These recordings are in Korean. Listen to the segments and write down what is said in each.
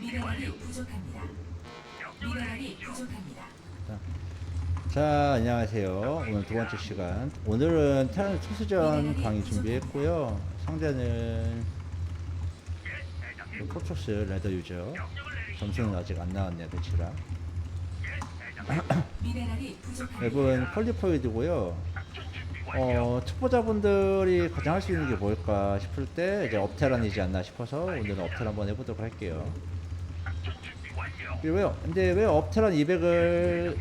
미네랄이 부족합니다. 미네랄이 부족합니다. 자 안녕하세요. 오늘 두 번째 시간. 오늘은 테란 투수전 강의 준비했고요. 상대는 그 포초스 레더 유저. 점수는 아직 안 나왔네요 미네랄이 부족합니다. 맵은 퀄리포이드고요 어 초보자분들이 가장 할 수 있는 게 뭘까 싶을 때 이제 업테란이지 않나 싶어서 오늘은 업테란 한번 해보도록 할게요. 그리고 왜요? 근데 왜 업테란 200을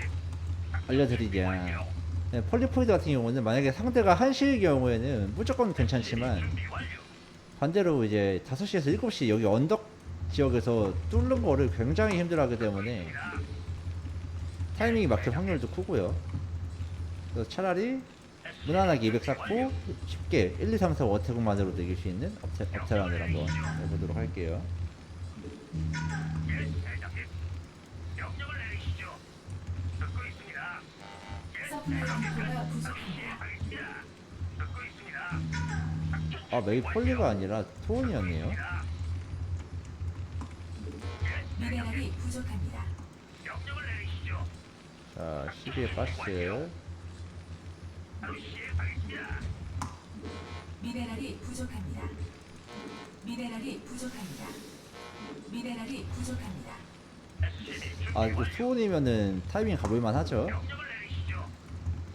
알려드리냐? 네, 폴리포이드 같은 경우는 만약에 상대가 한시의 경우에는 무조건 괜찮지만 반대로 이제 5시에서 7시 여기 언덕 지역에서 뚫는 거를 굉장히 힘들어하기 때문에 타이밍이 막힐 확률도 크고요. 그래서 차라리 무난하게 200 쌓고 쉽게 1, 2, 3, 4 워태국만으로도 이길 수 있는 업테, 업테란을 한번 해보도록 할게요. 아 메이 폴리가 아니라 토온이었네요. 자 12의 가스 미네랄이 부족합니다. 미네랄이 부족합니다. 미네랄이 부족합니다. 아 이거 투온이면은 타이밍 가볼만 하죠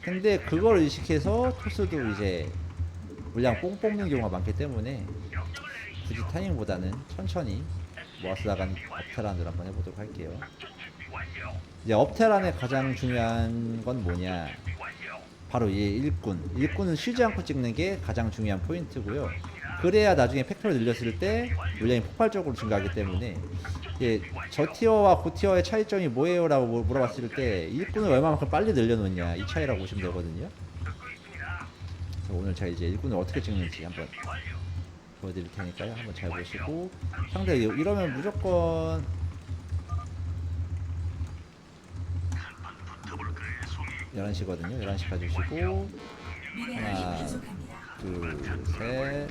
근데 그걸 의식해서 토스도 이제 물량 뽕 뽑는 경우가 많기 때문에 굳이 타이밍보다는 천천히 모아서 나간 업테란을 한번 해보도록 할게요 이제 업테란의 가장 중요한 건 뭐냐 바로 이 일꾼. 일꾼은 쉬지 않고 찍는 게 가장 중요한 포인트고요. 그래야 나중에 팩터를 늘렸을 때 물량이 폭발적으로 증가하기 때문에 예, 저 티어와 고 티어의 차이점이 뭐예요? 라고 물- 물어봤을 때 일꾼을 얼마만큼 빨리 늘려놓냐 이 차이라고 보시면 되거든요. 오늘 제가 이제 일꾼을 어떻게 찍는지 한번 보여드릴 테니까요. 한번 잘 보시고 상대 이- 이러면 무조건 열한 시거든요. 11시 가주시고 하나. 둘, 셋.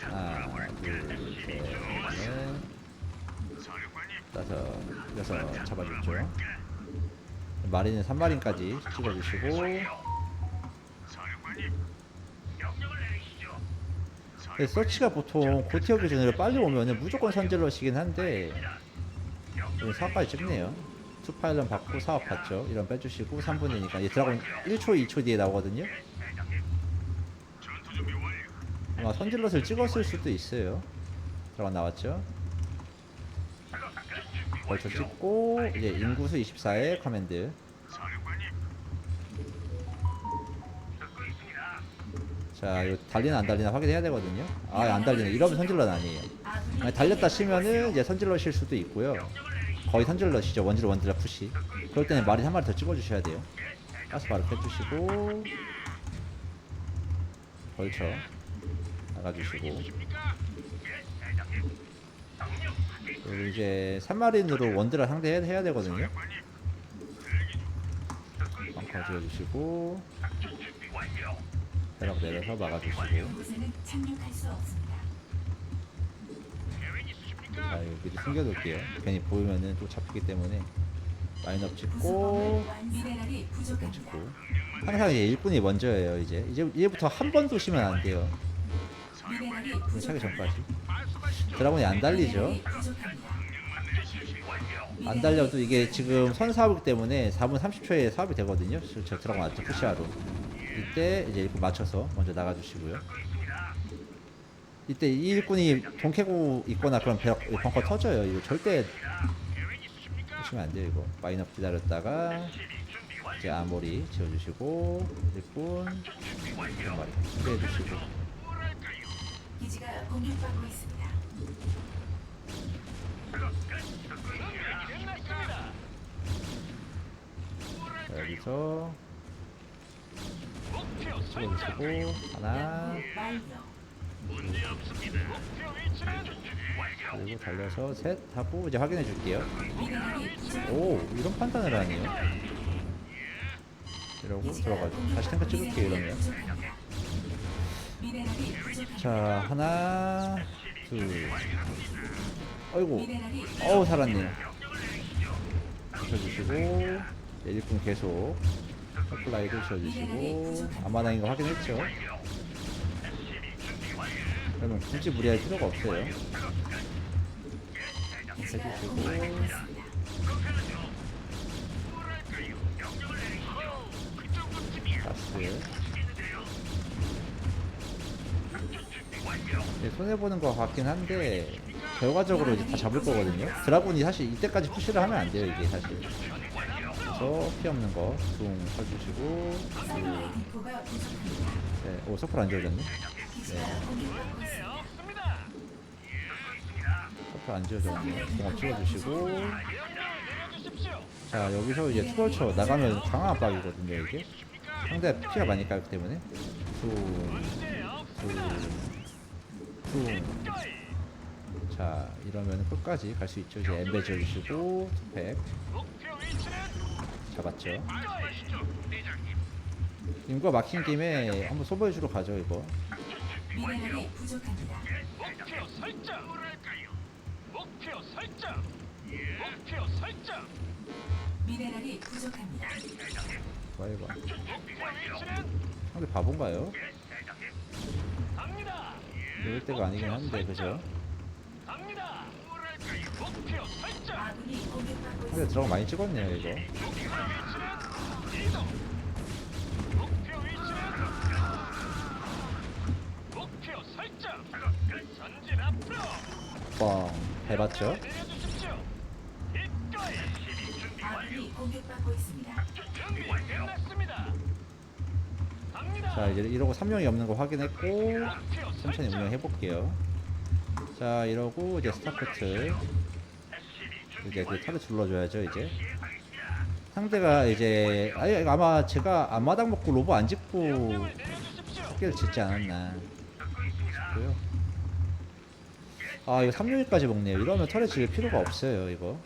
하나, 둘, 셋, 넷, 다섯, 여섯 잡아줬죠. 마리는 3마린까지 찍어주시고 네, 서치가 보통 고티어 기준으로 빨리 오면은 무조건 선질러시긴 한데 여기 4까지 찍네요. 투파일런 받고 사업 받죠. 이런 빼주시고 3분이니까 얘 드라곤 1초, 2초 뒤에 나오거든요. 아마 선질럿을 찍었을 수도 있어요. 드라곤 나왔죠. 벌써 찍고 이제 인구수 24의 커맨드. 자, 이거 달리나 안 달리나 확인해야 되거든요. 아, 안 달리네. 이러면 선질럿 아니에요. 달렸다 치면은 이제 선질럿일 수도 있고요. 거의 선질럿이죠. 원질 원질럿 푸시. 그럴 때는 마리 한 마리 더 찍어주셔야 돼요. 가스 바로 펴주시고 벌쳐 나가주시고 그리고 이제 3마린으로 원드라 상대해야 해야 되거든요. 벙커 지어주시고 배럭 내려서 막아주시고. 자 이거 미리 숨겨둘게요. 괜히 보이면은 또 잡히기 때문에 라인업 찍고 부족합니다. 찍고. 항상 이제 일꾼이 먼저예요 이제. 이제 이제부터 한번 쏘시면 안 돼요. 이거 차기. 전까지. 드라곤이 안 달리죠. 안 달려도 이게 지금 선 사업이기 때문에 4분 30초에 사업이 되거든요. 저, 저 드라곤 왔죠 푸시하로 이때 이제 일꾼 맞춰서 먼저 나가주시고요. 이때 이 일꾼이 돈 캐고 있거나 그런 벽 벙커 터져요. 이거 절대 보시면 안 돼요 이거. 마이너프 기다렸다가 이제 아모리 지어주시고 일꾼 한 마리 준비해주시고. 기지가 공격받고 있습니다. 자, 여기서 찍어주시고 하나. 그리고 달려서 셋 하고 이제 확인해 줄게요. 오 이런 판단을 하네요. 이러고 들어가죠. 다시 탱크 찍을게요 이러면. 자 하나 둘. 아이고. 어우 살았네요 붙여주시고. 네, 일꾼 계속 서플라이도 지어주시고 아마나인 거 확인했죠. 그러면 굳이 무리할 필요가 없어요. 해주시고. 가스 네, 손해보는 것 같긴 한데 결과적으로 이제 다 잡을 거거든요. 드라군이 사실 이때까지 푸시를 하면 안 돼요 이게 사실 그래서 피 없는 거둥 쳐주시고. 네, 오 서플 안 지워졌네? 있습니다. 서플 안 지워졌네. 공업 찍어주시고. 자 여기서 이제 투벌쳐 나가면 강한 압박이거든요 이게. 상대 피가 많이 깔기 때문에. 둥둥둥자 이러면 끝까지 갈 수 있죠. 이제 엠베 지어주시고 투팩 잡았죠 인구가 막힌 김에 한번 소보해주러 가죠 이거 미네랄이 부족합니다. 목표 설정. 목표 설정. 목표 설정. 미네랄이 부족합니다. 위치는 상대 바본가요? 갑니다. 이럴 때가 아니긴 한데 그죠? 갑니다. 목표 있습니다. 들어가 많이 찍었네요 이거. 뻥 해봤죠? 자 이제 이러고 3명이 없는 거 확인했고 천천히 설정. 운영해 볼게요 자 이러고 이제 스타크트 이제 그 탑에 둘러줘야죠 이제 상대가 이제 아니 아마 제가 앞마당 먹고 로보 안 내려주십시오. 스킬을 짓지 않았나 싶고요 아 이거 3명이까지 먹네요 이러면 털에 질 필요가 없어요 이거.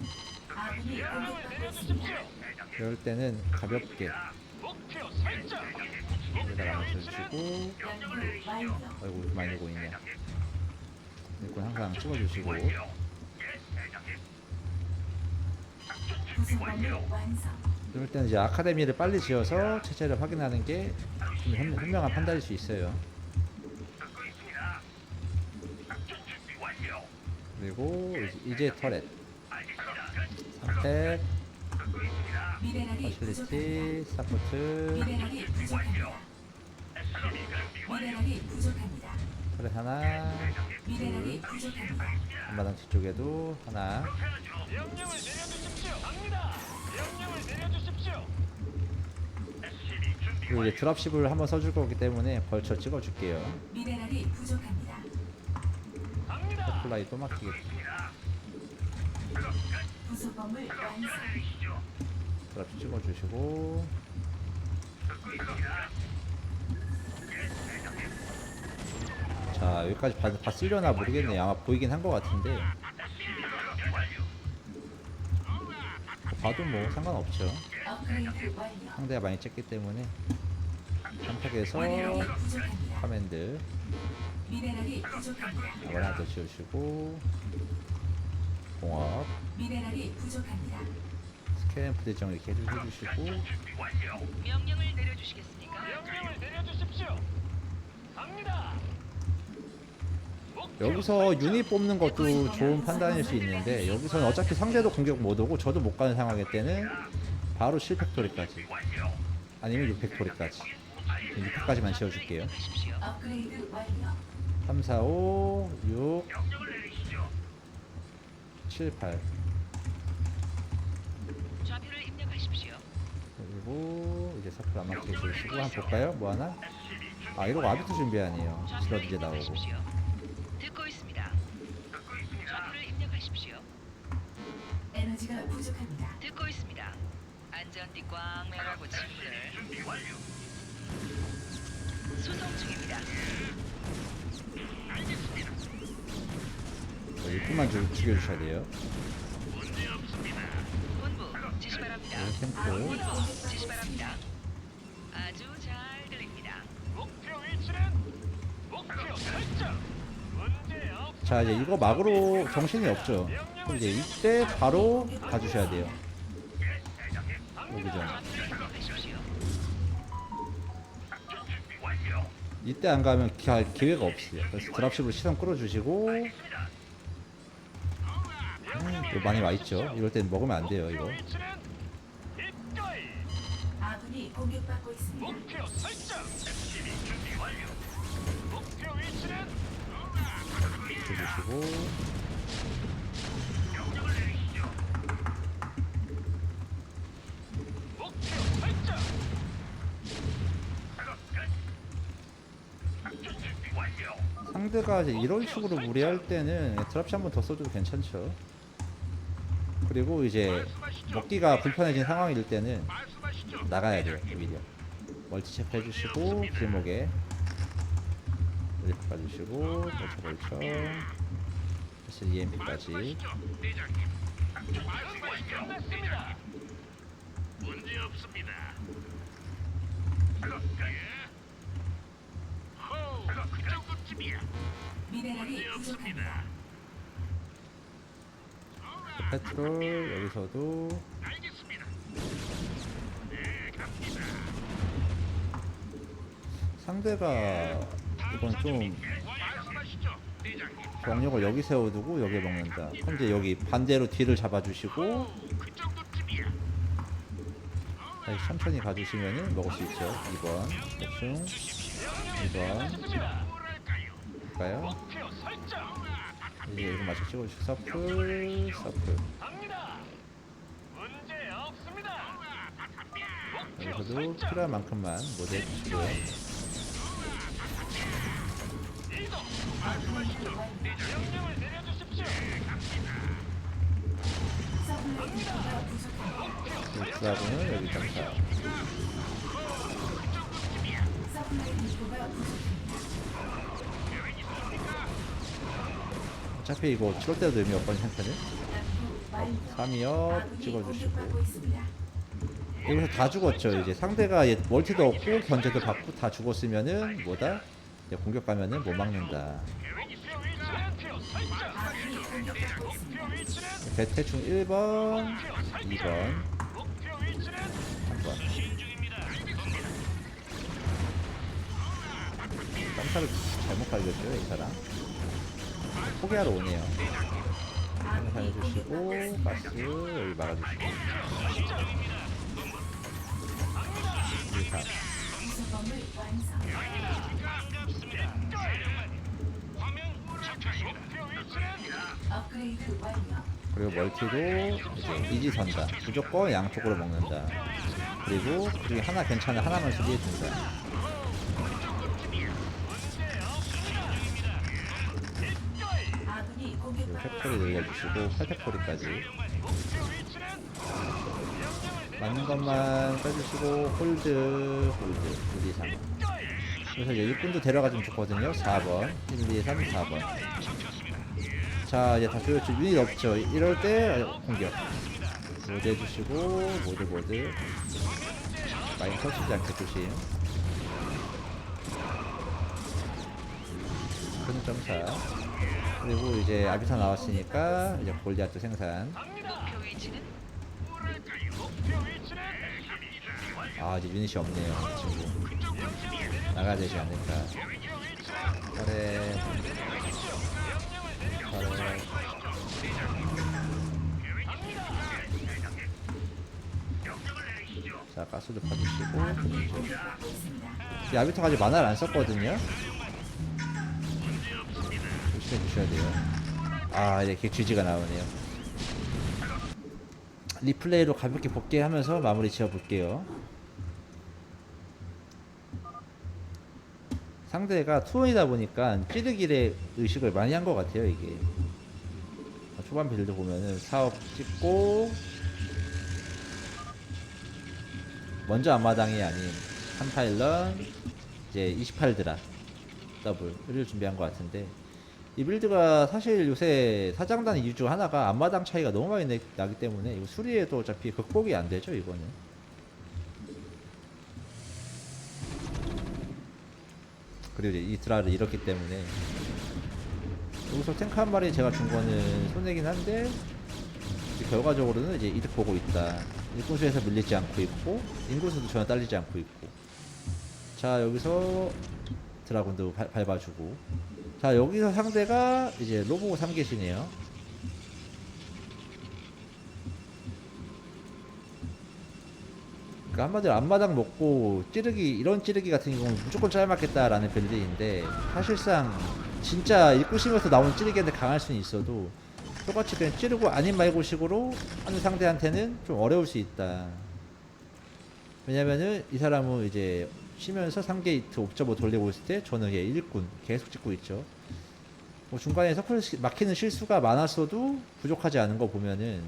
이럴 때는 가볍게. 여기다가 맞춰주시고. 아이고 많이 내고 있냐 일꾼 항상 찍어주시고 구성범위 완성. 이럴 때는 이제 아카데미를 빨리 지어서 체제를 확인하는 게 좀 현명한 판단일 수 있어요. 그리고 이제- 터렛, 부족합니다. 퍼실리티, 사포트. 터렛 하나. 한마당 뒤쪽에도 하나. 명령을 내려주십시오. 갑니다. 명령을 내려주십시오. 그리고 이제 드랍십을 한번 써줄 거기 때문에 벌쳐 찍어줄게요. 미네랄이 부족합니다. 갑니다. 플라이 또 막히겠다. 부속범을 완성. 드랍십 찍어주시고. 자 여기까지 봤, 봤으려나 모르겠네요. 아마 보이긴 한 것 같은데. 봐도 뭐 상관없죠. 완료. 상대가 많이 쨌기 때문에 미네랄이 부족합니다. 이걸 하나 더 지어주시고 공업 미네랄이 부족합니다. 스캔 부대정 이렇게 해주- 해주시고 명령을 내려주시겠습니까? 명령을 내려주십시오. 갑니다. 여기서 유닛 뽑는 것도 좋은 판단일 수 있는데 여기서는 어차피 상대도 공격 못 오고 저도 못 가는 상황일 때는 바로 7팩토리까지 아니면 6팩토리까지 6팩까지만 지어줄게요 하십시오. 업그레이드 완료. 3, 4, 5, 6, 7, 8 좌표를 입력하십시오. 그리고 이제 사플 안 맞게 해주시고 한번 볼까요? 뭐 하나? 아 이러고 아비트 준비하네요 좌표를 슬럿 이제 나오고 에너지가 부족합니다. 듣고 있습니다. 안전띠 꽝 매라고 친구들. 수송 중입니다. 어, 일꾼만 좀 죽여주셔야 돼요 본부 지시 바랍니다. 네, 템포 본부 지시 바랍니다. 아주 잘 들립니다. 목표 위치는 목표 자 이제 이거 막으로 정신이 없죠. 그럼 이제 이때 바로 가주셔야 돼요. 오기 전. 이때 안 가면 기, 기회가 없어요. 그래서 드랍십으로 시선 끌어주시고 음, 이거 많이 와 있죠. 이럴 땐 먹으면 안 돼요. 이거. 아군이 공격받고 있습니다. 설정. 상대가 이제 이런 식으로 무리할 때는 드랍시 한번 더 써줘도 괜찮죠. 그리고 이제 먹기가 불편해진 상황일 때는 나가야 돼요. 오히려 멀티 체크 해주시고 길목에 이렇게 가주시고 벌쳐 벌쳐 다시 EMP까지 끝났습니다. 문제 없습니다. 호, 그 정도쯤이야. 미네랄이 문제 부족합니다. 없습니다. 페트롤 여기서도 알겠습니다. 네, 갑니다. 상대가 이건 좀. 병력을 여기 세워두고 여기에 먹는다. 그럼 이제 여기 반대로 뒤를 잡아주시고. 다시 천천히 가주시면 먹을 수 있죠. 2번 대충 2번 좋습니다. 뭐랄까요? 볼까요? 이제 이거 마저 찍어주시고 서플 서플 여기서도. 필요한 만큼만 모두 해주시고요. 이동. 명령을 드라군을 여기 부족합니다. 어차피 이거 찍을 때도 의미 없거든 형태는. 완료. 3이업 아군이 찍어주시고 공격받고 있습니다. 여기서 다 죽었죠. 이제 상대가 얘 멀티도 없고 견제도 받고 다 죽었으면은 뭐다? 공격하면은 못 막는다. 대, 대충 1번, 2번, 3번. 깜짝을 잘못 가리겠죠, 이 사람. 포기하러 오네요. 살려주시고, 가스, 여기 막아주시고. 2, 3. 그리고 멀티도 이제 이지선다. 무조건 양쪽으로 먹는다. 그리고 그 중에 하나 괜찮은 하나만 수리해준다. 아군이 공격받고 팩토리 늘려주시고 8팩토리까지 목표 위치는 맞는 것만 빼주시고 홀드. 홀드 1, 2, 3 그래서 이제 일꾼도 데려가주면 좋거든요. 4번. 1, 2, 3, 4번. 자 이제 다 조였죠 유닛 없죠. 이럴 때 공격. 모드 해주시고 모드 모드 많이 터치지 않게 조심. 큰 점사. 그리고 이제 아비타 나왔으니까 이제 골리아트 생산 아 이제 유닛이 없네요 이 친구. 나가야 되지 않을까. 그래 그래 자 가스도. 이 아비터가 아직 만화를 안 썼거든요? 조심해 주셔야 돼요. 아 이렇게 GG가 나오네요 리플레이로 가볍게 복귀하면서 마무리 지어 볼게요. 상대가 투원이다 보니까 찌르기의 의식을 많이 한 것 같아요 이게. 초반 빌드 보면은 사업 찍고 먼저 앞마당이 아닌 한파일런 이제 28드라 더블을 준비한 것 같은데 이 빌드가 사실 요새 사장단 이유 중 하나가 앞마당 차이가 너무 많이 내- 나기 때문에 이거 수리해도 어차피 극복이 안 되죠 이거는. 그리고 이제 이 드라를 잃었기 때문에. 여기서 탱크 한 마리 제가 준 거는 손해긴 한데 결과적으로는 이제 이득 보고 있다. 일꾼수에서 밀리지 않고 있고 인구수도 전혀 딸리지 않고 있고. 자 여기서 드라군도 밟- 밟아주고 자 여기서 상대가 이제 로보 3계시네요. 그러니까 한마디로 앞마당 먹고 찌르기 이런 찌르기 같은 경우는 무조건 짤맞겠다라는 빌드인데 사실상 진짜 일구심에서 나오는 찌르기한테 강할 수는 있어도 똑같이 그냥 찌르고 아닌 말고 식으로 하는 상대한테는 좀 어려울 수 있다. 왜냐면은 이 사람은 이제 쉬면서 3게이트 옵저버 돌리고 있을 때 저는 얘 일꾼 계속 찍고 있죠 뭐 중간에 서클 시- 막히는 실수가 많았어도 부족하지 않은 거 보면은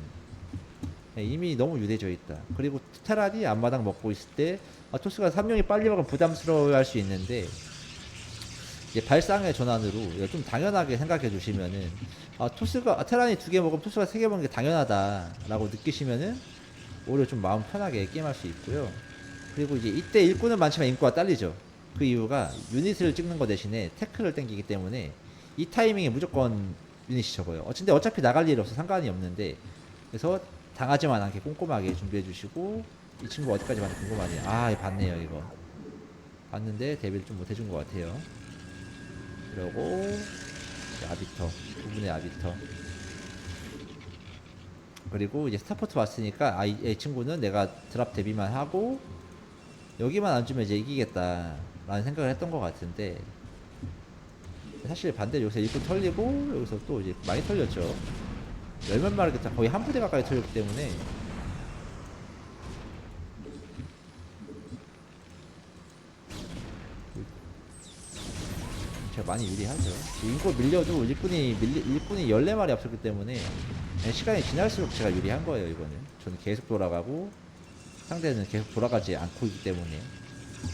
네, 이미 너무 유대져 있다. 그리고 테란이 앞마당 먹고 있을 때 아, 토스가 3명이 빨리 먹으면 부담스러워 할 수 있는데 이제 발상의 전환으로 좀 당연하게 생각해 주시면은 아 토스가 아, 테란이 두 개 먹으면 토스가 세 개 먹는 게 당연하다라고 느끼시면은 오히려 좀 마음 편하게 게임할 수 있고요. 그리고 이제 이때 일꾼은 많지만 인구가 딸리죠. 그 이유가 유닛을 찍는 거 대신에 태클을 땡기기 때문에 이 타이밍에 무조건 유닛이 적어요. 어, 근데 어차피 나갈 일이 없어 상관이 없는데 그래서 당하지만 않게 꼼꼼하게 준비해 주시고 이 친구 어디까지 봤는지 궁금하네요. 아, 봤네요 이거. 봤는데 데뷔를 좀 못 해준 것 같아요. 이제 아비터 두 분의 아비터 그리고 이제 스타포트 왔으니까 아, 이, 이 친구는 내가 드랍 데뷔만 하고 여기만 안 주면 이제 이기겠다라는 생각을 했던 것 같은데 사실 반대로 여기서 일꾼 털리고 여기서 또 이제 많이 털렸죠. 열몇 마리 거의 한 부대 가까이 털렸기 때문에 제가 많이 유리하죠. 인구 밀려도 일꾼이 밀리, 일꾼이 14마리 앞섰기 때문에 시간이 지날수록 제가 유리한 거예요, 이거는. 저는 계속 돌아가고 상대는 계속 돌아가지 않고 있기 때문에.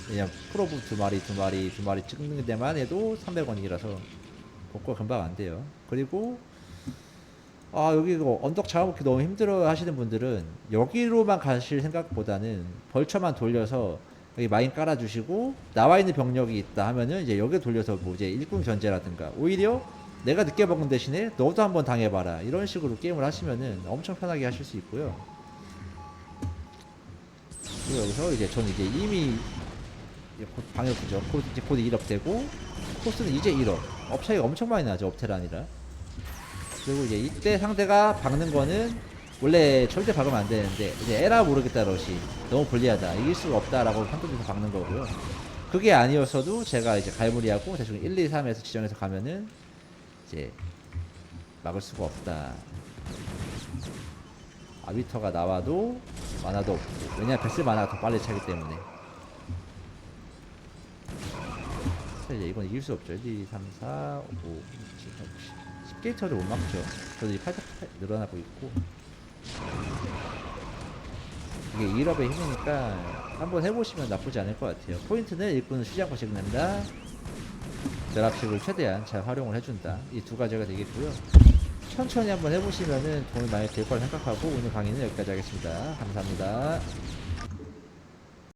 그냥 프로브 두 마리, 두 마리, 두 마리 찍는 데만 해도 300원이라서 복구가 금방 안 돼요. 그리고 아 여기 이거 언덕 잡아먹기 너무 힘들어 하시는 분들은 여기로만 가실 생각보다는 벌처만 돌려서 여기 마인 깔아주시고 나와 있는 병력이 있다 하면은 이제 여기 돌려서 뭐 이제 일꾼 견제라든가 오히려 내가 늦게 먹은 대신에 너도 한번 당해봐라 이런 식으로 게임을 하시면은 엄청 편하게 하실 수 있고요. 여기서 이제 저는 이제 이미 곧 방역이죠. 곧 이제 곧 1업 되고 코스는 이제 1업. 업 차이가 엄청 많이 나죠. 업테란이라. 그리고 이제 이때 상대가 박는 거는 원래 절대 박으면 안 되는데 이제 에라 모르겠다 러시 너무 불리하다 이길 수가 없다라고 판단해서 박는 거고요. 그게 아니었어도 제가 이제 갈무리하고 대충 1, 2, 3에서 지정해서 가면은 이제 막을 수가 없다. 아비터가 나와도 만화도 없고. 왜냐면 베슬 만화가 더 빨리 차기 때문에. 사실 이제 이건 이길 수 없죠. 1, 2, 3, 4, 5, 6, 7, 8, 10게이터를 못 막죠. 저도 이 8, 8 늘어나고 있고. 이게 1업의 힘이니까 한번 해보시면 나쁘지 않을 것 같아요. 포인트는 일꾼을 쉬지 않고 찍는다. 드랍식을 최대한 잘 활용을 해준다. 이 두 가지가 되겠고요 천천히 한번 해보시면은 도움이 많이 될 거라 생각하고 오늘 강의는 여기까지 하겠습니다. 감사합니다